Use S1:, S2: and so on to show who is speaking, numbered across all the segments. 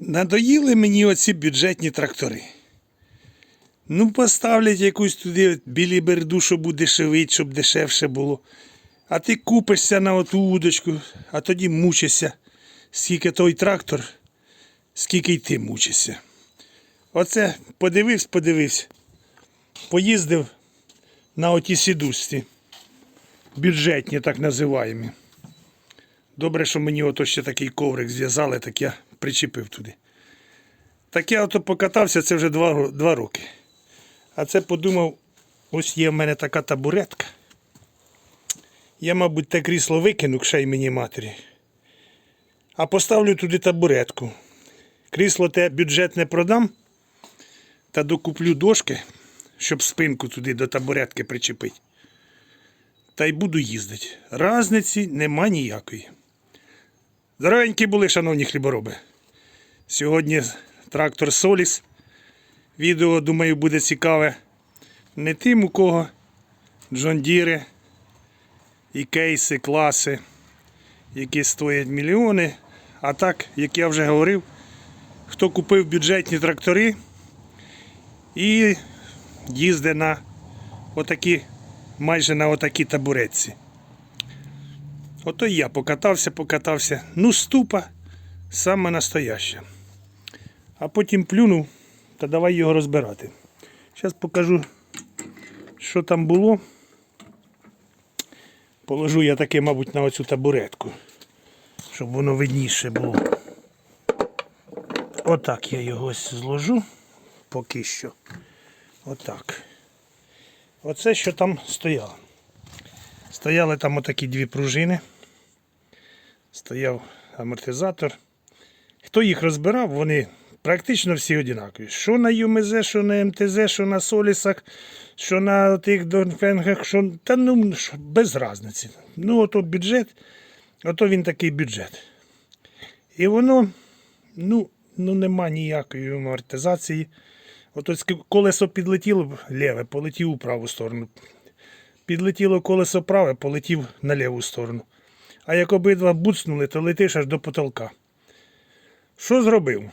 S1: Надоїли мені оці бюджетні трактори. Ну, поставлять якусь туди біліберду, щоб буде шевить, щоб дешевше було. А ти купишся на оту удочку, а тоді мучишся. Скільки той трактор, скільки й ти мучишся. Оце подивився, подивився. Поїздив на оті сідушці. Бюджетні, так називаємо. Добре, що мені ото ще такий коврик зв'язали, так я причепив туди. Так я ото покатався, це вже два, ро- два роки. А це подумав, ось є в мене така табуретка. Я, мабуть, те крісло викину к шей мені матері. А поставлю туди табуретку. Крісло те бюджетне продам та докуплю дошки, щоб спинку туди до табуретки причепити. Та й буду їздити. Разниці нема ніякої. Здоровенькі були, шановні хлібороби. Сьогодні трактор Соліс. Відео, думаю, буде цікаве не тим, у кого Джондіри і кейси, класи, які стоять мільйони. А так, як я вже говорив, хто купив бюджетні трактори і їздить на отакі, майже на отакі табуретці. Ото й я покатався, покатався. Ну, ступа саме настояща. А потім плюнув та давай його розбирати. Зараз покажу, що там було. Положу я таки, мабуть, на оцю табуретку, щоб воно видніше було. Отак я його зложу поки що. Отак. Оце що там стояло. Стояли там отакі дві пружини. Стояв амортизатор. Хто їх розбирав, вони практично всі однакові. Що на ЮМЗ, що на МТЗ, що на Солісах, що на тих Донфенгах, що. Та ну без різниці. Ну, ото бюджет, ото він такий бюджет. І воно, ну, ну нема ніякої амортизації. Ото колесо підлетіло ліве, полетів у праву сторону. Підлетіло колесо праве, полетів на ліву сторону. А як обидва буцнули, то летиш аж до потолка. Що зробив?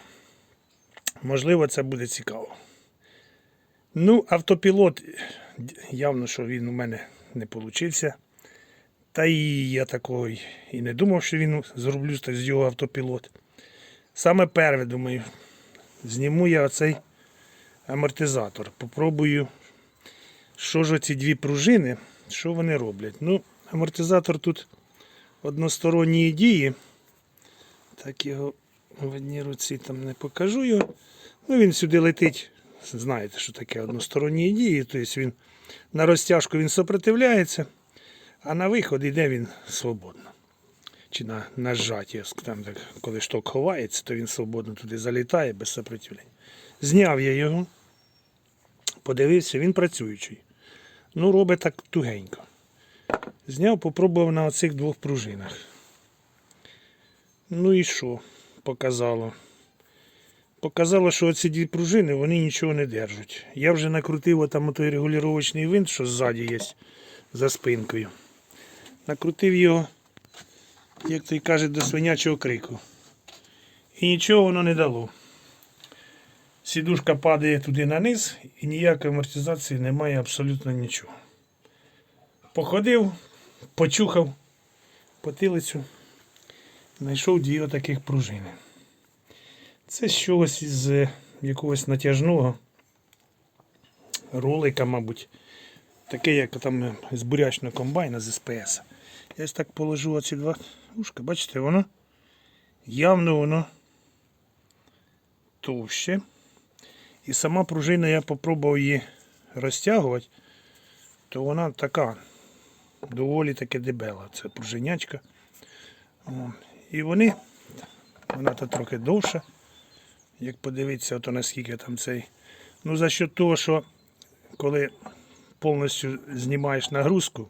S1: Можливо, це буде цікаво. Ну, автопілот, явно, що він у мене не получився. Та і я такого і не думав, що він зроблю з його автопілот. Саме перше, думаю, зніму я оцей амортизатор. Попробую, що ж оці дві пружини, що вони роблять. Ну, амортизатор тут односторонньої дії. Так його в одній руці там не покажу його. Ну, він сюди летить. Знаєте, що таке односторонні дії. Тобто він на розтяжку він сопротивляється, а на виход йде він свободно. Чи на, на зжаті, там, так, коли шток ховається, то він свободно туди залітає без сопротивлення. Зняв я його, подивився, він працюючий. Ну, робить так тугенько. Зняв, попробував на оцих двох пружинах. Ну і що? Показало. Показало, що оці дві пружини вони нічого не держать. Я вже накрутив там той регулювачний винт, що ззаді є за спинкою. Накрутив його, як той каже, до свинячого крику. І нічого воно не дало. Сідушка падає туди на низ і ніякої амортизації немає абсолютно нічого. Походив, почухав потилицю, знайшов дві отаких пружини. Це чогось із е, якогось натяжного ролика, мабуть. Таке, як там е, з бурячного комбайна з СПС. Я ось так положу оці два ушка, бачите, воно явно воно товще. І сама пружина, я попробував її розтягувати, то вона така доволі таки дебела. Це пружинячка. І вони, вона то трохи довша. Як подивитися, то наскільки там цей. Ну, за що того, що коли повністю знімаєш нагрузку,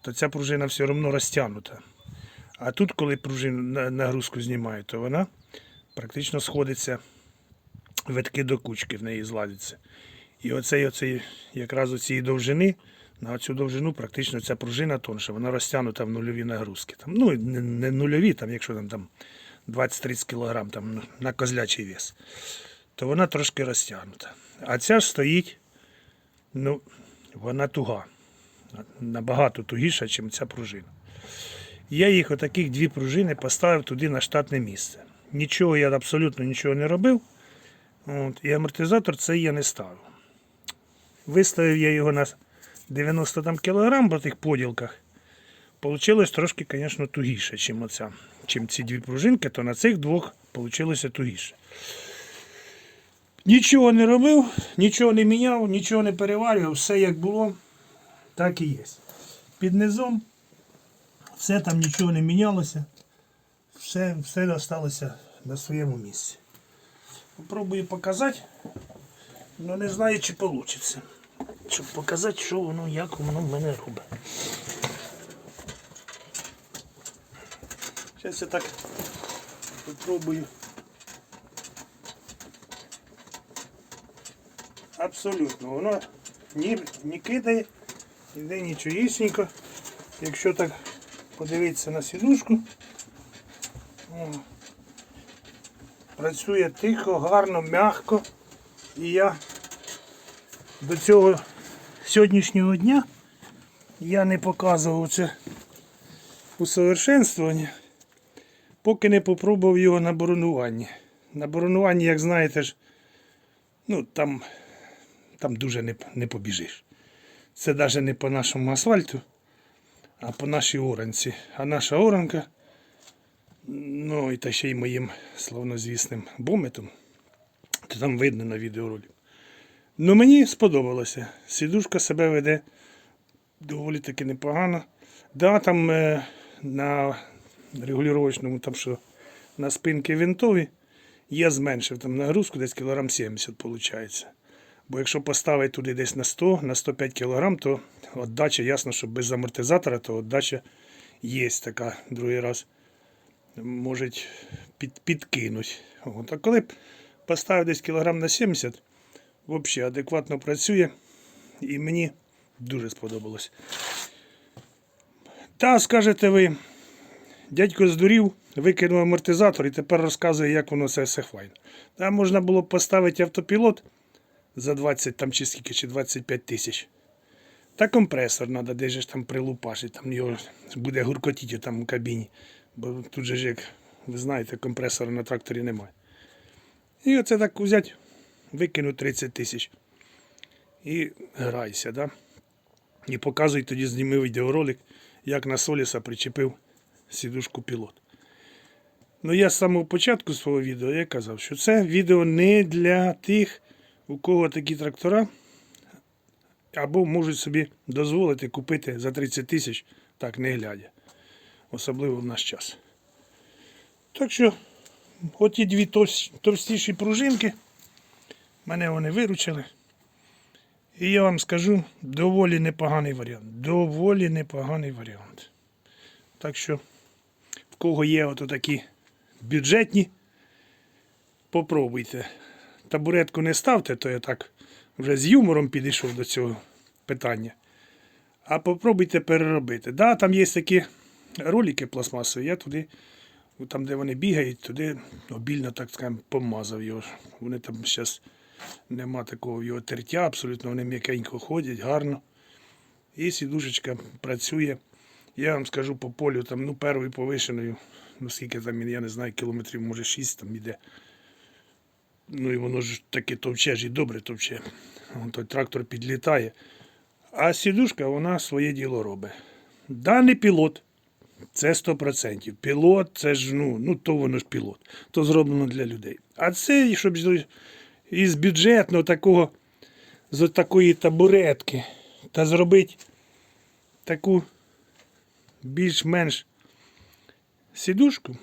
S1: то ця пружина все одно розтягнута. А тут, коли пружину нагрузку знімаю, то вона практично сходиться витки до кучки, в неї зладиться. І оцей, оцей, якраз оцієї довжини, на цю довжину практично ця пружина тонша, вона розтягнута в нульові нагрузки. Там, ну, не, не нульові, там, якщо там, там 20-30 кг там, на козлячий вес, то вона трошки розтягнута. А ця ж стоїть, ну, вона туга. Набагато тугіша, ніж ця пружина. Я їх отаких дві пружини поставив туди на штатне місце. Нічого я абсолютно нічого не робив. От, і амортизатор цей я не ставив. Виставив я його на 90 там, кілограм по тих поділках. Получилось трошки, звісно, тугіше, чим оця. Чим ці дві пружинки, то на цих двох вийшло тугіше. Нічого не робив, нічого не міняв, нічого не переварював, все як було, так і є. Під низом все там нічого не мінялося, все, все залишилося на своєму місці. Попробую показати, але не знаю, чи вийде. Щоб показати, що воно, як воно в мене робить. Зараз я так попробую. Абсолютно, воно ні, не кидає, ніде нічогісінько. Якщо так подивитися на сідушку, о, працює тихо, гарно, м'яко. І я до цього сьогоднішнього дня я не показував це усовершенствування, поки не попробував його на боронуванні. На боронуванні, як знаєте ж, ну там, там дуже не, не побіжиш. Це навіть не по нашому асфальту, а по нашій оранці. А наша оранка, ну і та ще й моїм славнозвісним бометом, то там видно на відеоролі. Ну мені сподобалося. Сідушка себе веде доволі таки непогано. Да, там е, на регулювачному, там що на спинки винтові, я зменшив там нагрузку десь кілограм 70 виходить. Бо якщо поставити туди десь на 100, на 105 кг, то віддача, ясно, що без амортизатора, то віддача є така другий раз. Можуть під, підкинуть. От. А коли б поставив десь кілограм на 70, взагалі адекватно працює. І мені дуже сподобалось. Та, скажете ви, дядько здурів, викинув амортизатор і тепер розказує, як воно це все файно. Там можна було поставити автопілот за 20 там, чи скільки, чи 25 тисяч. Та компресор треба, де ж там прилупашить, там його буде гуркотіти там у кабіні. Бо тут же як ви знаєте, компресора на тракторі немає. І оце так взяти, викинути 30 тисяч. І грайся, да? І показуй тоді зніми відеоролик, як на Соліса причепив сідушку пілот. Ну я з самого початку свого відео я казав, що це відео не для тих, у кого такі трактора, або можуть собі дозволити купити за 30 тисяч, так не глядя. Особливо в наш час. Так що, от ті дві товстіші пружинки, мене вони виручили. І я вам скажу, доволі непоганий варіант. Доволі непоганий варіант. Так що, в кого є от такі бюджетні, попробуйте. Табуретку не ставте, то я так вже з юмором підійшов до цього питання. А попробуйте переробити. Да, там є такі ролики пластмасові, я туди, там, де вони бігають, туди обільно, так скажемо, помазав його. Вони там зараз нема такого його тертя, абсолютно вони м'якенько ходять, гарно. І сідушечка працює. Я вам скажу по полю, там, ну, первою повишеною, ну скільки там, я не знаю, кілометрів, може 6 там іде. Ну і воно ж таке товче ж і добре товче. Вон той трактор підлітає. А сідушка вона своє діло робить. Даний пілот. Це 100%. Пілот, це ж ну, ну то воно ж пілот. То зроблено для людей. А це, щоб із бюджетного такого, з такої табуретки, та зробити таку більш-менш сідушку,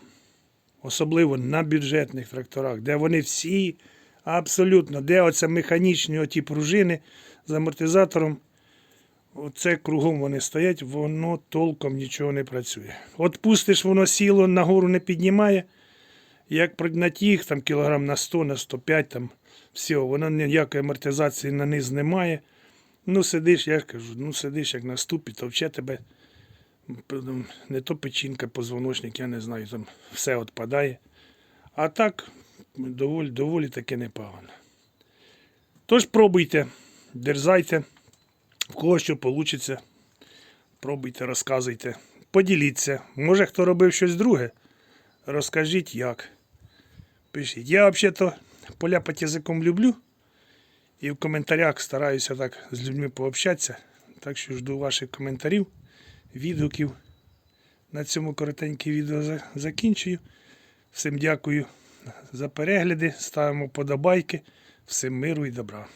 S1: особливо на бюджетних тракторах, де вони всі абсолютно, де оце механічні оті пружини з амортизатором. Оце кругом вони стоять, воно толком нічого не працює. От пустиш, воно сіло нагору не піднімає. Як на тих, там кілограм на 100, на 105, там все, воно ніякої амортизації на низ немає. Ну, сидиш, я кажу, ну сидиш як на ступі, товче тебе. Не то печінка, позвоночник, я не знаю, там все відпадає. А так, доволі, доволі таки непогано. Тож пробуйте, дерзайте, в кого що вийде. Пробуйте, розказуйте, поділіться. Може, хто робив щось друге, розкажіть як. Пишіть. Я взагалі-то поляпати язиком люблю. І в коментарях стараюся так з людьми пообщатися. Так що жду ваших коментарів, відгуків. На цьому коротеньке відео закінчую. Всім дякую за перегляди. Ставимо подобайки. Всім миру і добра.